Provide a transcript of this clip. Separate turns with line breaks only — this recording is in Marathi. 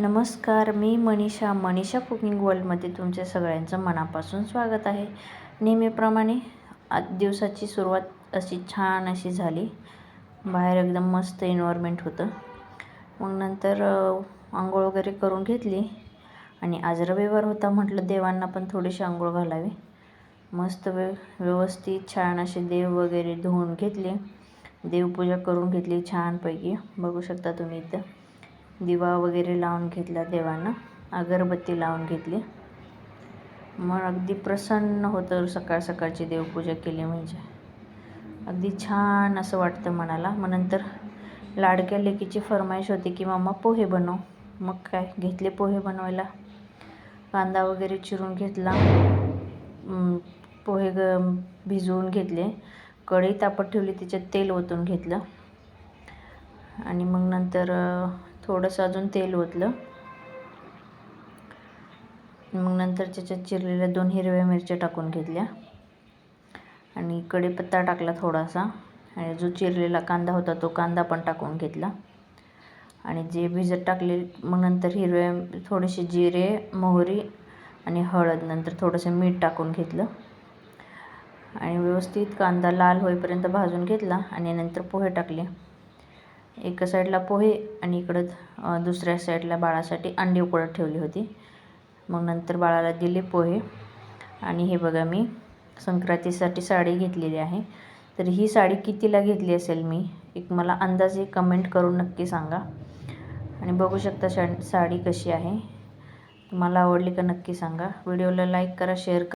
नमस्कार मी मनीषा मनीषा कुकिंग वर्ल्डमध्ये तुमच्या सगळ्यांचं मनापासून स्वागत आहे. नेहमीप्रमाणे आज दिवसाची सुरुवात अशी छान अशी झाली. बाहेर एकदम मस्त एन्व्हायरमेंट होतं. मग नंतर आंघोळ वगैरे करून घेतली. आणि आज रविवार होता म्हटलं देवांना पण थोडीशी आंघोळ घालावी. मस्त व्य व्यवस्थित छान असे देव वगैरे धुवून घेतले. देवपूजा करून घेतली छानपैकी. बघू शकता तुम्ही इथं. दिवा वगैरे लावून घेतला देवांना अगरबत्ती लावून घेतली. मग अगदी प्रसन्न होतं सकाळ सकाळची देवपूजा केली म्हणजे. अगदी छान असं वाटतं मनाला. मग नंतर लाडक्या लेकीची फरमाईश होती की मामा पोहे बनव. मग काय घेतले पोहे बनवायला. कांदा वगैरे चिरून घेतला. पोहे ग भिजवून घेतले. कढई तापत ठेवली त्याच्यात तेल ओतून घेतलं. आणि मग नंतर थोडंसं अजून तेल ओतलं. मग नंतर त्याच्यात चिरलेल्या दोन हिरव्या मिरच्या टाकून घेतल्या. आणि कढीपत्ता टाकला थोडासा. आणि जो चिरलेला कांदा होता तो कांदा पण टाकून घेतला. आणि जे भिजत टाकले मग नंतर हिरवे थोडेसे जिरे मोहरी आणि हळद नंतर थोडंसं मीठ टाकून घेतलं. आणि व्यवस्थित कांदा लाल होईपर्यंत भाजून घेतला आणि नंतर पोहे टाकले. एका साईडला पोहे आणि इकडं दुसऱ्या साईडला बाळासाठी अंडी उकळत ठेवली होती. मग नंतर बाळाला दिले पोहे. आणि हे बघा मी संक्रांतीसाठी साडी घेतलेली आहे. तर ही साडी कितीला घेतली असेल मी? एक मला अंदाजे कमेंट करून नक्की सांगा. आणि बघू शकता शा साडी कशी आहे. तुम्हाला आवडली का नक्की सांगा. व्हिडिओला लाईक करा शेअर करा.